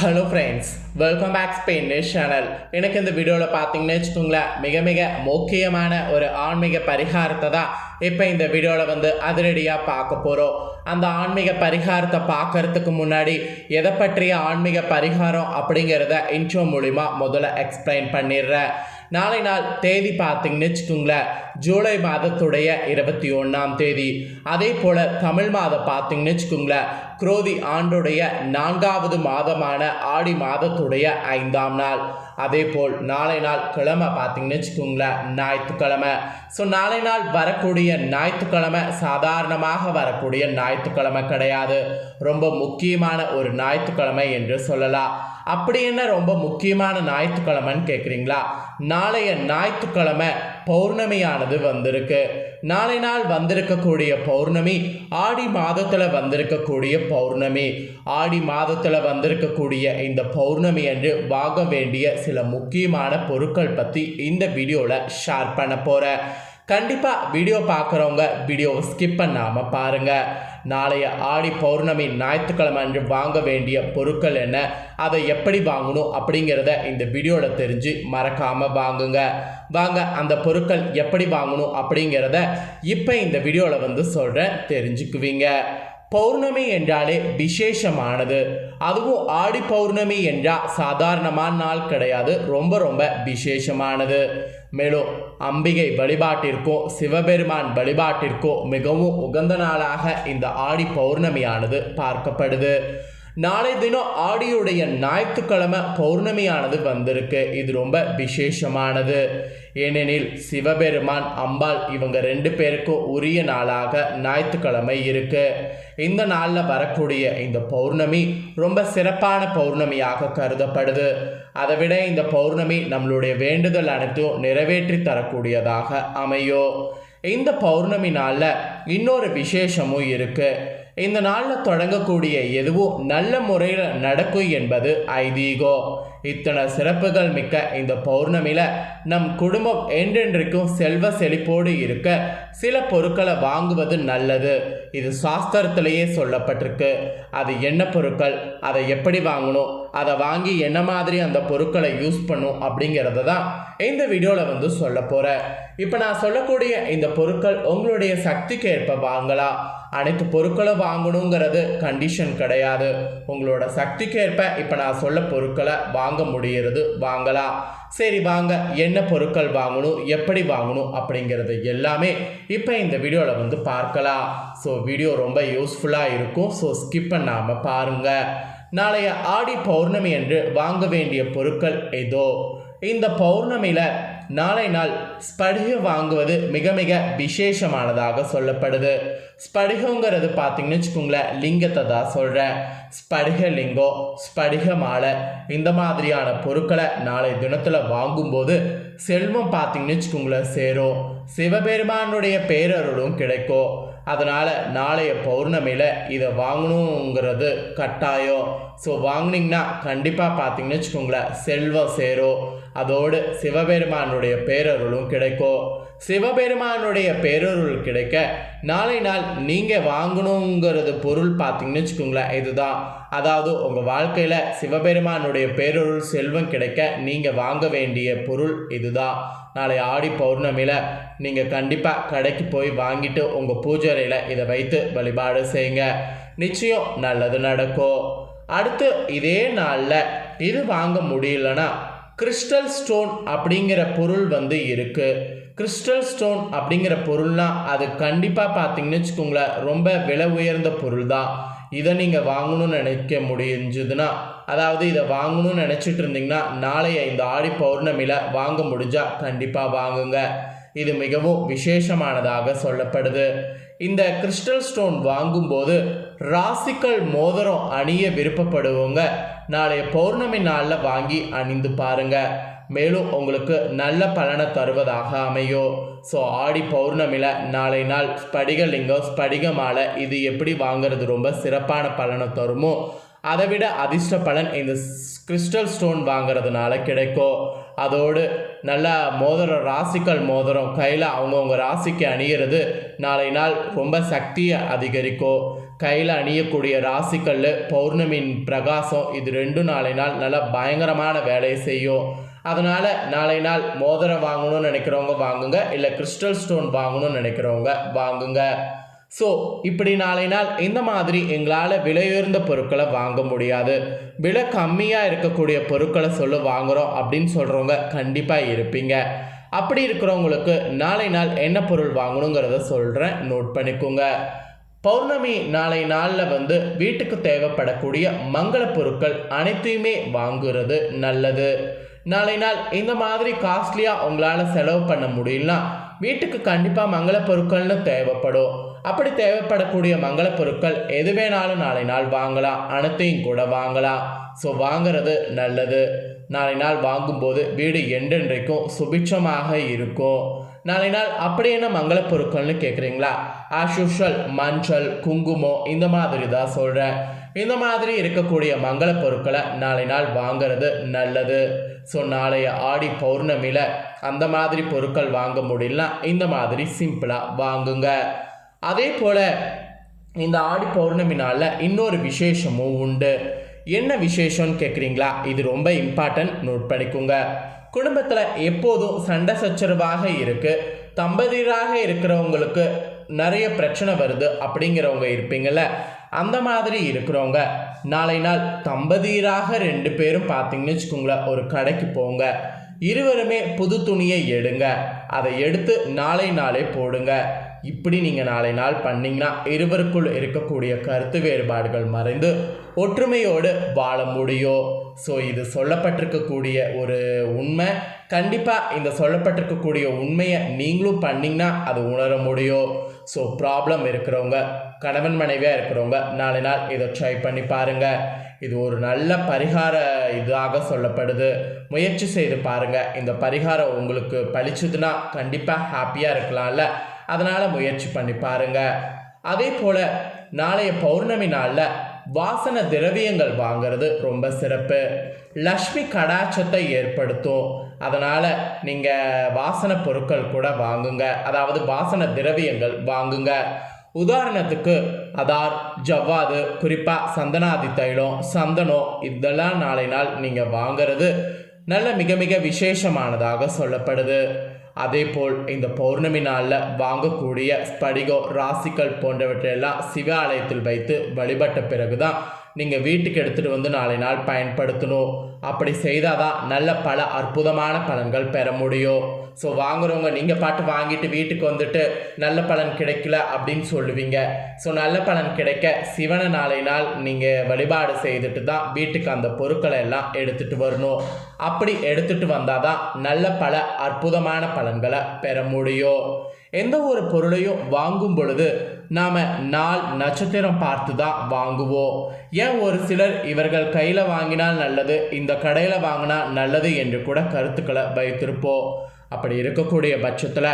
Hello friends welcome back Spain channel எனக்கு இந்த வீடியோவில் பார்த்தீங்கன்னு வச்சுக்கோங்களேன் மிக மிக முக்கியமான ஒரு ஆன்மீக பரிகாரத்தை தான் இப்போ இந்த வீடியோவில் வந்து அதிரடியாக பார்க்க போகிறோம் அந்த ஆன்மீக பரிகாரத்தை பார்க்கறதுக்கு முன்னாடி எதை பற்றிய ஆன்மீக பரிகாரம் அப்படிங்கிறத இன்ட்ரோ மூலிமா முதல்ல எக்ஸ்பிளைன் பண்ணிடுறேன். நாளை நாள் தேதி பார்த்தீங்கன்னு வச்சுக்கோங்களேன் ஜூலை மாதத்துடைய இருபத்தி ஒன்றாம் தேதி. அதே போல் தமிழ் மாதம் பார்த்தீங்கன்னு வச்சுக்கோங்களேன் குரோதி ஆண்டுடைய நான்காவது மாதமான ஆடி மாதத்துடைய ஐந்தாம் நாள். அதே போல் நாளை நாள் கிழமை பார்த்தீங்கன்னு வச்சுக்கோங்களேன் ஞாயிற்றுக்கிழமை. ஸோ நாளை நாள் வரக்கூடிய ஞாயிற்றுக்கிழமை சாதாரணமாக வரக்கூடிய ஞாயிற்றுக்கிழமை கிடையாது. ரொம்ப முக்கியமான ஒரு ஞாயிற்றுக்கிழமை என்று சொல்லலாம். அப்படி என்ன ரொம்ப முக்கியமான ஞாயிற்றுக்கிழமைன்னு கேட்குறீங்களா நாளைய ஞாயிற்றுக்கிழமை பௌர்ணமியானது வந்திருக்கு. நாளை நாள் வந்திருக்கக்கூடிய பௌர்ணமி ஆடி மாதத்தில் வந்திருக்கக்கூடிய பௌர்ணமி. ஆடி மாதத்தில் வந்திருக்கக்கூடிய இந்த பௌர்ணமி என்று வாங்க வேண்டிய சில முக்கியமான பொருட்கள் பற்றி இந்த வீடியோவில் ஷேர் பண்ண போகிறேன் கண்டிப்பாக வீடியோ பார்க்குறவங்க வீடியோவை ஸ்கிப் பண்ணாமல் பாருங்கள் நாளைய ஆடி பௌர்ணமி ஞாயிற்றுக்கிழமை அன்று வாங்க வேண்டிய பொருட்கள் என்ன அதை எப்படி வாங்கணும் அப்படிங்கிறத இந்த வீடியோவில் தெரிஞ்சு மறக்காமல் வாங்குங்க. வாங்க அந்த பொருட்கள் எப்படி வாங்கணும் அப்படிங்கிறத இப்போ இந்த வீடியோவில் வந்து சொல்கிறேன் தெரிஞ்சுக்குவீங்க. பௌர்ணமி என்றாலே விசேஷமானது அதுவும் ஆடி பௌர்ணமி என்றால் சாதாரணமான நாள் கிடையாது ரொம்ப ரொம்ப விசேஷமானது மேலும் அம்பிகை வழிபாட்டிற்கோ சிவபெருமான் வழிபாட்டிற்கோ மிகவும் உகந்த நாளாக இந்த ஆடி பௌர்ணமியானது பார்க்கப்படுது நாளை தினம் ஆடியுடைய ஞாயிற்றுக்கிழமை பௌர்ணமியானது வந்திருக்கு இது ரொம்ப விசேஷமானது ஏனெனில் சிவபெருமான் அம்பாள் இவங்க ரெண்டு பேருக்கும் உரிய நாளாக ஞாயிற்றுக்கிழமை இருக்கு. இந்த நாளில் வரக்கூடிய இந்த பௌர்ணமி ரொம்ப சிறப்பான பௌர்ணமியாக கருதப்படுது. அதை விட இந்த பௌர்ணமி நம்மளுடைய வேண்டுதல் அனைத்தும் நிறைவேற்றி தரக்கூடியதாக அமையும். இந்த பௌர்ணமி நாளில் இன்னொரு விசேஷமும் இருக்குது இந்த நாளில் தொடங்கக்கூடிய எதுவும் நல்ல முறையில் நடக்கும் என்பது ஐதீகம். இத்தனை சிறப்புகள் மிக்க இந்த பௌர்ணமியில் நம் குடும்பம் என்றென்றைக்கும் செல்வ செழிப்போடு இருக்க சில பொருட்களை வாங்குவது நல்லது. இது சாஸ்திரத்திலேயே சொல்லப்பட்டிருக்கு. அது என்ன பொருட்கள்? அதை எப்படி வாங்கணும்? அதை வாங்கி என்ன மாதிரி அந்த பொருட்களை யூஸ் பண்ணும் அப்படிங்கிறத தான் இந்த வீடியோவில் வந்து சொல்ல போகிறேன் இப்போ நான் சொல்லக்கூடிய இந்த பொருட்கள் உங்களுடைய சக்திக்கு ஏற்ப வாங்கலாம். அனைத்து பொருட்களும் வாங்கணுங்கிறது கண்டிஷன் கிடையாது. உங்களோட சக்திக்கு ஏற்ப இப்போ நான் சொல்ல பொருட்களை வாங்க முடிகிறது வாங்கலாம். சரி வாங்க என்ன பொருட்கள் வாங்கணும் எப்படி வாங்கணும் அப்படிங்கிறது எல்லாமே இப்போ இந்த வீடியோவில் வந்து பார்க்கலாம். ஸோ வீடியோ ரொம்ப யூஸ்ஃபுல்லாக இருக்கும். ஸோ ஸ்கிப் பண்ணாமல் பாருங்கள் நாளைய ஆடி பௌர்ணமி என்று வாங்க வேண்டிய பொருட்கள் ஏதோ. இந்த பௌர்ணமியில் நாளை நாள் ஸ்படிகம் வாங்குவது மிக மிக விசேஷமானதாக சொல்லப்படுது. ஸ்படிகங்கிறது பார்த்தீங்கன்னு வச்சுக்கோங்களேன் லிங்கத்தை தான் சொல்கிறேன் ஸ்படிக லிங்கம் ஸ்படிக மாலை இந்த மாதிரியான பொருட்களை நாளை தினத்தில் வாங்கும்போது செல்வம் பார்த்தீங்கன்னு வச்சுக்கோங்களேன் சேரும். சிவபெருமானுடைய பேரருளும் கிடைக்கும். அதனால் நாளைய பௌர்ணமியில் இதை வாங்கணுங்கிறது கட்டாயம் ஸோ வாங்கினீங்கன்னா கண்டிப்பாக பார்த்தீங்கன்னு வச்சுக்கோங்களேன் செல்வம் சேரும். அதோடு சிவபெருமானுடைய பேரருளும் கிடைக்கும். சிவபெருமானுடைய பேரருள் கிடைக்க நாளை நாள் நீங்கள் வாங்கணுங்கிறது பொருள் பார்த்தீங்கன்னு வச்சுக்கோங்களேன் இதுதான். அதாவது உங்கள் வாழ்க்கையில் சிவபெருமானுடைய பேரருள் செல்வம் கிடைக்க நீங்கள் வாங்க வேண்டிய பொருள் இதுதான். நாளை ஆடி பௌர்ணமியில் நீங்கள் கண்டிப்பாக கடைக்கு போய் வாங்கிட்டு உங்கள் பூஜை அறையில் இதை வைத்து வழிபாடு செய்யுங்க. நிச்சயம் நல்லது நடக்கும். அடுத்து இதே நாளில் இது வாங்க முடியலன்னா கிறிஸ்டல் ஸ்டோன் அப்படிங்கிற பொருள் வந்து இருக்குது கிறிஸ்டல் ஸ்டோன் அப்படிங்கிற பொருள்னால் அது கண்டிப்பாக பார்த்தீங்கன்னு வச்சுக்கோங்களேன் ரொம்ப விலை உயர்ந்த பொருள் தான் இதை நீங்கள் வாங்கணும்னு நினைக்க முடிஞ்சதுன்னா அதாவது இதை வாங்கணும்னு நினச்சிட்டு இருந்தீங்கன்னா நாளைய இந்த ஆடி பௌர்ணமியில் வாங்க முடிஞ்சால் கண்டிப்பாக வாங்குங்க. இது மிகவும் விசேஷமானதாக சொல்லப்படுது. இந்த கிறிஸ்டல் ஸ்டோன் வாங்கும்போது ராசிக்கல் மோதிரம் அணிய விருப்பப்படுவோங்க. நாளைய பௌர்ணமி நாளில் வாங்கி அணிந்து பாருங்கள் மேலும் உங்களுக்கு நல்ல பலனை தருவதாக அமையும். ஸோ ஆடி பௌர்ணமியில் நாளை நாள் ஸ்படிகலிங்கம் ஸ்படிக மாலை இது எப்படி வாங்குறது? ரொம்ப சிறப்பான பலனை தருமோ? அதை விட அதிர்ஷ்ட பலன் இந்த கிறிஸ்டல் ஸ்டோன் வாங்குறதுனால கிடைக்கும். அதோடு நல்ல மோதிரம் ராசிக்கல் மோதிரம் கையில் அவங்கவுங்க ராசிக்கு அணிகிறது நாளை நாள் ரொம்ப சக்தியை அதிகரிக்கும். கையில் அணியக்கூடிய ராசிக்கல் பௌர்ணமியின் பிரகாசம் இது ரெண்டும் நாளை நாள் நல்லா பயங்கரமான வேலையை செய்யும். அதனால் நாளை நாள் மோதிரம் வாங்கணும்னு நினைக்கிறவங்க வாங்குங்க. இல்லை கிறிஸ்டல் ஸ்டோன் வாங்கணும்னு நினைக்கிறவங்க வாங்குங்க. ஸோ இப்படி நாளை நாள் இந்த மாதிரி எங்களால் விலையுயர்ந்த பொருட்களை வாங்க முடியாது. விலை கம்மியாக இருக்கக்கூடிய பொருட்களை சொல்ல வாங்குகிறோம் அப்படின்னு சொல்கிறவங்க கண்டிப்பாக இருப்பீங்க. அப்படி இருக்கிறவங்களுக்கு நாளை நாள் என்ன பொருள் வாங்கணுங்கிறத சொல்கிறேன் நோட் பண்ணிக்கோங்க. பௌர்ணமி நாளை நாளில் வந்து வீட்டுக்கு தேவைப்படக்கூடிய மங்கள பொருட்கள் அனைத்தையுமே வாங்குறது நல்லது. நாளை நாள் இந்த மாதிரி காஸ்ட்லியாக உங்களால் செலவு பண்ண முடியலனா வீட்டுக்கு கண்டிப்பாக மங்கள பொருட்கள்னு தேவைப்படும். அப்படி தேவைப்படக்கூடிய மங்கள பொருட்கள் எது வேணாலும் நாளை நாள் வாங்கலாம். அனைத்தையும் கூட வாங்கலாம். ஸோ வாங்குறது நல்லது. நாளை நாள் வாங்கும்போது வீடு என்றென்றைக்கும் சுபிட்சமாக இருக்கும். நாளை நாள் அப்படி என்ன மங்கள பொருட்கள்னு கேட்குறீங்களா ஆஸ் யூஷுவல் மஞ்சள் குங்குமம் இந்த மாதிரி தான் சொல்கிறேன் இந்த மாதிரி இருக்கக்கூடிய மங்கள பொருட்களை நாளை நாள் வாங்குறது நல்லது. ஸோ நாளைய ஆடி பௌர்ணமியில் அந்த மாதிரி பொருட்கள் வாங்க முடியலனா இந்த மாதிரி சிம்பிளாக வாங்குங்க. அதே போல் இந்த ஆடி பௌர்ணமி நாளில் இன்னொரு விசேஷமும் உண்டு. என்ன விசேஷம்னு கேட்குறீங்களா இது ரொம்ப இம்பார்ட்டன்ட் நோட் பண்ணிக்கோங்க. குடும்பத்தில் எப்போதும் சண்டை சச்சரவாக இருக்குது தம்பதியராக இருக்கிறவங்களுக்கு நிறைய பிரச்சனை வருது அப்படிங்கிறவங்க இருப்பீங்கள்ல அந்த மாதிரி இருக்கிறவங்க நாளை நாள் தம்பதியராக ரெண்டு பேரும் பார்த்தீங்கன்னு வச்சுக்கோங்களேன் ஒரு கடைக்கு போங்க. இருவருமே புது துணியை எடுங்க. அதை எடுத்து நாளை நாளே போடுங்க. இப்படி நீங்கள் நாளை நாள் பண்ணிங்கன்னா இருவருக்குள் இருக்கக்கூடிய கருத்து வேறுபாடுகள் மறைந்து ஒற்றுமையோடு வாழ முடியும். ஸோ இது சொல்லப்பட்டிருக்கக்கூடிய ஒரு உண்மை. கண்டிப்பாக இந்த சொல்லப்பட்டிருக்கக்கூடிய உண்மையை நீங்களும் பண்ணிங்கன்னா அது உணர முடியும். ஸோ ப்ராப்ளம் இருக்கிறவங்க கணவன் மனைவியாக இருக்கிறவங்க நாளை நாள் இதை ட்ரை பண்ணி பாருங்கள் இது ஒரு நல்ல பரிகார இதாக சொல்லப்படுது. முயற்சி செய்து பாருங்கள் இந்த பரிகாரம் உங்களுக்கு பழிச்சதுன்னா கண்டிப்பாக ஹாப்பியாக இருக்கலாம்ல. அதனால் முயற்சி பண்ணி பாருங்கள் அதே போல் நாளைய பௌர்ணமி நாளில் வாசன திரவியங்கள் வாங்கிறது ரொம்ப சிறப்பு. லக்ஷ்மி கடாட்சத்தை ஏற்படுத்தும். அதனால் நீங்கள் வாசன பொருட்கள் கூட வாங்குங்க. அதாவது வாசன திரவியங்கள் வாங்குங்க. உதாரணத்துக்கு அதார் ஜவ்வாது குறிப்பாக சந்தனாதி தைலம் சந்தனம் இதெல்லாம் நாளை நாள் நீங்கள் வாங்கிறது நல்ல மிக மிக விசேஷமானதாக சொல்லப்படுது. அதேபோல் இந்த பௌர்ணமி நாளில் வாங்கக்கூடிய ஸ்படிகம் ராசிக்கல் போன்றவற்றையெல்லாம் சிவாலயத்தில் வைத்து வழிபட்ட பிறகு தான் நீங்கள் வீட்டுக்கு எடுத்துகிட்டு வந்து நாளை நாள் பயன்படுத்தணும். அப்படி செய்தால் தான் நல்ல பல அற்புதமான பலன்கள் பெற முடியும். ஸோ வாங்குறவங்க நீங்கள் பாட்டு வாங்கிட்டு வீட்டுக்கு வந்துட்டு நல்ல பலன் கிடைக்கல அப்படின்னு சொல்லுவீங்க. ஸோ நல்ல பலன் கிடைக்க சிவனை நாளை நாள் நீங்கள் வழிபாடு செய்துட்டு தான் வீட்டுக்கு அந்த பொருட்களை எல்லாம் எடுத்துகிட்டு வரணும். அப்படி எடுத்துகிட்டு வந்தால் தான் நல்ல பல அற்புதமான பலன்களை பெற முடியும். எந்த ஒரு பொருளையும் வாங்கும் பொழுது நாம் நாள் நட்சத்திரம் பார்த்து தான் வாங்குவோம். ஏன் ஒரு சிலர் இவர்கள் கையில் வாங்கினால் நல்லது இந்த கடையில் வாங்கினா நல்லது என்று கூட கருத்துக்களை வைத்திருப்போம். அப்படி இருக்கக்கூடிய பட்சத்தில்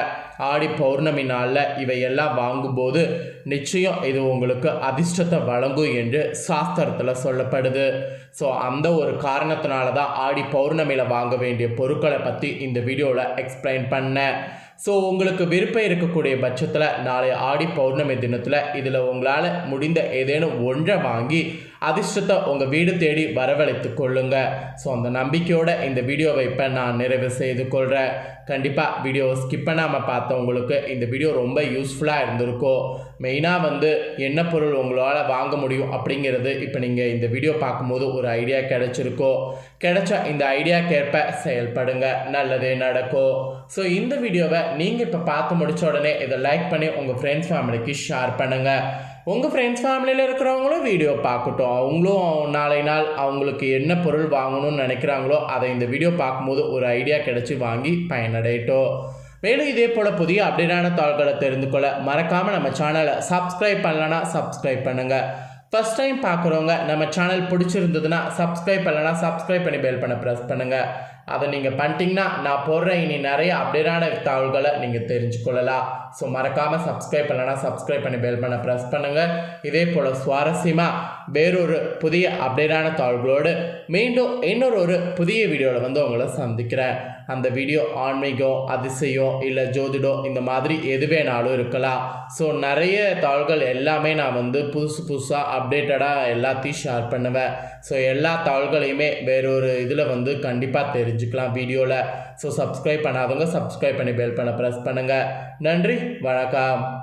ஆடி பௌர்ணமி நாளில் இவையெல்லாம் வாங்கும்போது நிச்சயம் இது உங்களுக்கு அதிர்ஷ்டத்தை வழங்கும் என்று சாஸ்திரத்தில் சொல்லப்படுது. ஸோ அந்த ஒரு காரணத்தினால தான் ஆடி பௌர்ணமியில் வாங்க வேண்டிய பொருட்களை பற்றி இந்த வீடியோவில் எக்ஸ்பிளைன் பண்ணேன். ஸோ உங்களுக்கு விருப்பம் இருக்கக்கூடிய பட்சத்தில் நாளை ஆடி பௌர்ணமி தினத்தில் இதில் உங்களால் முடிந்த ஏதேனும் ஒன்றை வாங்கி அதிர்ஷ்டத்தை உங்கள் வீடு தேடி வரவழைத்து கொள்ளுங்க. ஸோ அந்த நம்பிக்கையோட இந்த வீடியோவை இப்போ நான் நிறைவு செய்து கொள்கிறேன் கண்டிப்பாக வீடியோ ஸ்கிப் பண்ணாமல் பார்த்தவங்களுக்கு இந்த வீடியோ ரொம்ப யூஸ்ஃபுல்லாக இருந்திருக்கும் மெயினாக வந்து என்ன பொருள் உங்களால் வாங்க முடியும் அப்படிங்கிறது இப்போ நீங்கள் இந்த வீடியோ பார்க்கும்போது ஒரு ஐடியா கிடைச்சிருக்கோ. கிடைச்ச இந்த ஐடியாக்கேற்ப செயல்படுங்க. நல்லதே நடக்கும் ஸோ இந்த வீடியோவை நீங்கள் இப்போ பார்த்து முடிச்ச உடனே இதை லைக் பண்ணி உங்கள் ஃப்ரெண்ட்ஸ் ஃபேமிலிக்கு ஷேர் பண்ணுங்கள் உங்கள் ஃப்ரெண்ட்ஸ் ஃபேமிலியில் இருக்கிறவங்களும் வீடியோ பார்க்கட்டும். அவங்களும் நாளை நாள் அவங்களுக்கு என்ன பொருள் வாங்கணும்னு நினைக்கிறாங்களோ அதை இந்த வீடியோ பார்க்கும்போது ஒரு ஐடியா கிடச்சி வாங்கி பயனடையட்டும். மேலும் இதே போல் புதிய அப்டேட்டான தாள்களை தெரிந்து கொள்ள மறக்காமல் நம்ம சேனலை சப்ஸ்கிரைப் பண்ணலன்னா சப்ஸ்கிரைப் பண்ணுங்கள் ஃபஸ்ட் டைம் பார்க்குறவங்க நம்ம சேனல் பிடிச்சிருந்ததுன்னா சப்ஸ்கிரைப் பண்ணலன்னா சப்ஸ்கிரைப் பண்ணி பெல் பண்ண ப்ரெஸ் பண்ணுங்கள் அதை நீங்கள் பண்ணிட்டீங்கன்னா நான் போடுற இனி நிறைய அப்டேட்டான தகவல்களை நீங்கள் தெரிஞ்சுக்கொள்ளலாம் ஸோ மறக்காமல் சப்ஸ்கிரைப் பண்ணலன்னா சப்ஸ்கிரைப் பண்ணி பெல் பண்ண ப்ரெஸ் பண்ணுங்கள் இதே போல் சுவாரஸ்யமாக வேறொரு புதிய அப்டேட்டான தாள்களோடு மீண்டும் இன்னொரு ஒரு புதிய வீடியோவில் வந்து உங்களை சந்திக்கிறேன். அந்த வீடியோ ஆன்மீகம் அதிசயம் இல்லை ஜோதிடம் இந்த மாதிரி எது வேணாலும் இருக்கலாம். ஸோ நிறைய தாள்கள் எல்லாமே நான் வந்து புதுசு புதுசாக அப்டேட்டடாக எல்லாத்தையும் ஷேர் பண்ணுவேன். ஸோ எல்லா தாள்களையுமே வேறொரு இதில் வந்து கண்டிப்பாக தெரிஞ்சுக்கலாம் வீடியோவில் ஸோ சப்ஸ்கிரைப் பண்ணாதவங்க சப்ஸ்கிரைப் பண்ணி பெல் பண்ண ப்ரெஸ் பண்ணுங்கள் நன்றி வணக்கம்.